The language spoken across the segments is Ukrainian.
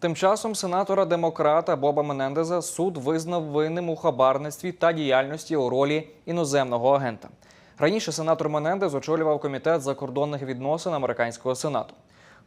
Тим часом сенатора демократа Боба Менендеза суд визнав винним у хабарництві та діяльності у ролі іноземного агента. Раніше сенатор Менендез очолював комітет закордонних відносин американського сенату.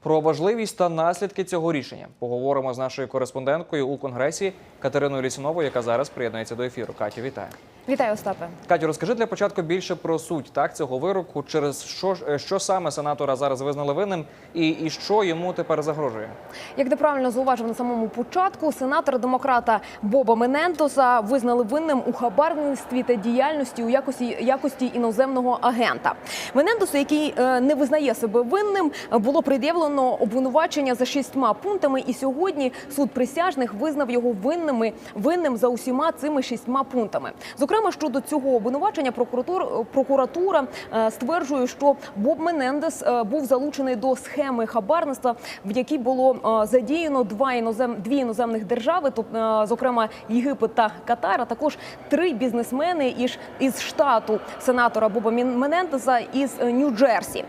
Про важливість та наслідки цього рішення поговоримо з нашою кореспонденткою у конгресі Катериною Лісіновою, яка зараз приєднується до ефіру. Катю, вітаю. Вітаю, Остапе. Катю, розкажи для початку більше про суть так цього вироку, через що е, що саме сенатора зараз визнали винним, і, і що йому тепер загрожує. Як ти правильно зауважив на самому початку, сенатора демократа Боба Менендоса визнали винним у хабарництві та діяльності у якості якості іноземного агента. Менендосу, який е, не визнає себе винним, було пред'явлено обвинувачення за шістьма пунктами. І сьогодні суд присяжних визнав його винними винним за усіма цими шістьма пунктами. Зокрема, щодо цього обвинувачення, прокуратура прокуратура е, стверджує, що Боб Менендес е, був залучений до схеми хабарництва, в якій було е, задіяно два інозем дві іноземних держави, тобто, зокрема Єгипет та Катар, а також три бізнесмени із, із штату сенатора Боба Менендеса із Нью-Джерсі.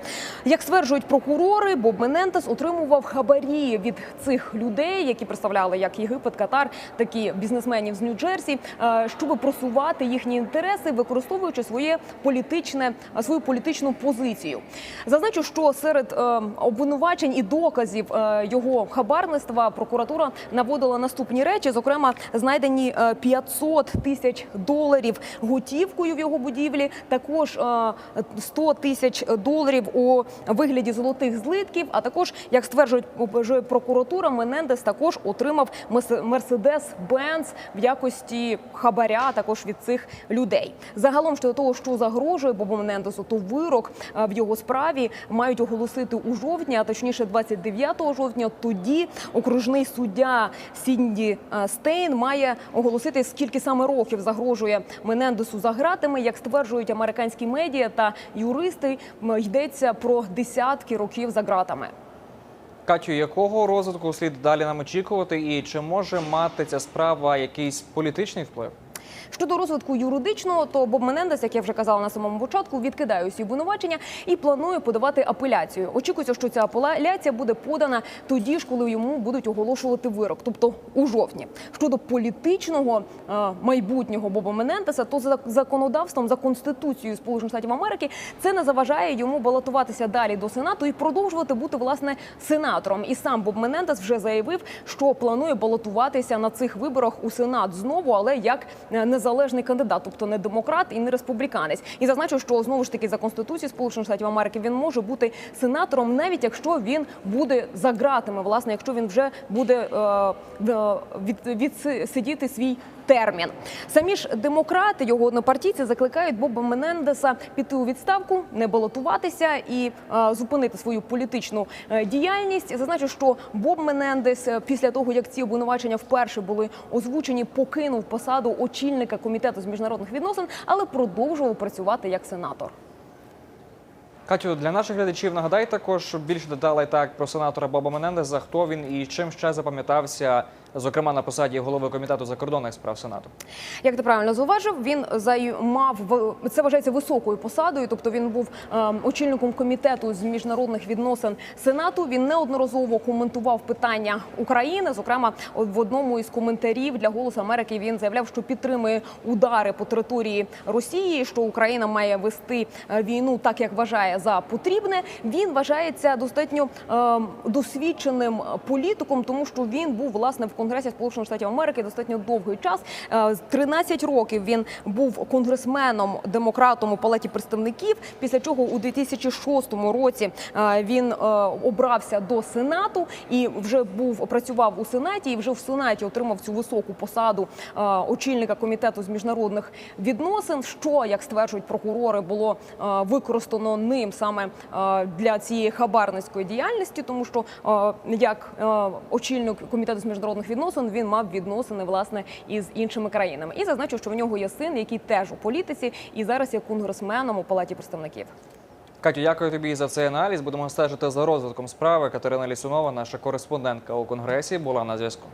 Як стверджують прокурори, Боб Менендес отримував хабарі від цих людей, які представляли як Єгипет, Катар, так і бізнесменів з Нью-Джерсі, е, щоб просувати їхні інтереси, використовуючи своє політичне е, свою політичну позицію. Зазначу, що серед е, обвинувачень і доказів його хабарництва прокуратура наводила наступні речі. Зокрема, знайдені е, 500 тисяч доларів готівкою в його будівлі, також е, 100 тисяч доларів у вигляді золотих злитків. А також, як стверджують прокуратура, Менендес також отримав Мерседес Бенц в якості хабаря також від цих людей. Загалом щодо того, що загрожує Бобу Менендесу, то вирок е, в його справі мають оголосити у жовтні, а точніше 29 жовтня. Тоді окружний суддя Сінді е, Стейн має оголосити, скільки саме років загрожує Менендесу за гратами. Як стверджують американські медіа та юристи, йдеться про десятки років за ґратами. Катю, якого розвитку слід далі нам очікувати, і чи може мати ця справа якийсь політичний вплив? Щодо розвитку юридичного, то Боб Менендес, як я вже казала на самому початку, відкидає усі обвинувачення і планує подавати апеляцію. Очікується, що ця апеляція буде подана тоді ж, коли йому будуть оголошувати вирок, тобто у жовтні. Щодо політичного е, майбутнього Боба Менендеса, то за законодавством за конституцією Сполучених Штатів Америки це не заважає йому балотуватися далі до сенату і продовжувати бути власне сенатором. І сам Боб Менендес вже заявив, що планує балотуватися на цих виборах у сенат знову, але як е, незалежний кандидат, тобто не демократ і не республіканець. І зазначив, що знову ж таки за конституцією Сполучених Штатів Америки він може бути сенатором, навіть якщо він буде за ґратами, власне, якщо він вже буде е, е, від, відсидіти свій термін. Самі ж демократи, його однопартійці, закликають Боба Менендеса піти у відставку, не балотуватися і е, зупинити свою політичну е, діяльність. Зазначу, що Боб Менендес е, після того, як ці обвинувачення вперше були озвучені, покинув посаду очільника комітету з міжнародних відносин, але продовжував працювати як сенатор. Катю, для наших глядачів нагадай також більше деталей так про сенатора Боба Менендеса, хто він і чим ще запам'ятався, зокрема на посаді голови комітету закордонних справ Сенату. Як ти правильно зауважив, він займав це вважається високою посадою, тобто він був ем, очільником комітету з міжнародних відносин Сенату. Він неодноразово коментував питання України. Зокрема, в одному із коментарів для голосу Америки він заявляв, що підтримує удари по території Росії, що Україна має вести е, війну так, як вважає за потрібне. Він вважається достатньо ем, досвідченим політиком, тому що він був власне в Конгресі Сполучених Штатів Америки достатньо довгий час. Е, з 13 років він був конгресменом демократом у палаті представників. Після чого у 2006 році е, він е, обрався до сенату і вже був працював у сенаті. І вже в сенаті отримав цю високу посаду е, очільника комітету з міжнародних відносин. Що як стверджують прокурори, було е, використано ним саме е, для цієї хабарницької діяльності, тому що е, як е, очільник комітету з відносин він мав відносини власне із іншими країнами. І зазначив, що в нього є син, який теж у політиці, і зараз є конгресменом у палаті представників. Катю, дякую тобі за цей аналіз. Будемо стежити за розвитком справи. Катерина Лісунова, наша кореспондентка у конгресі, була на зв'язку.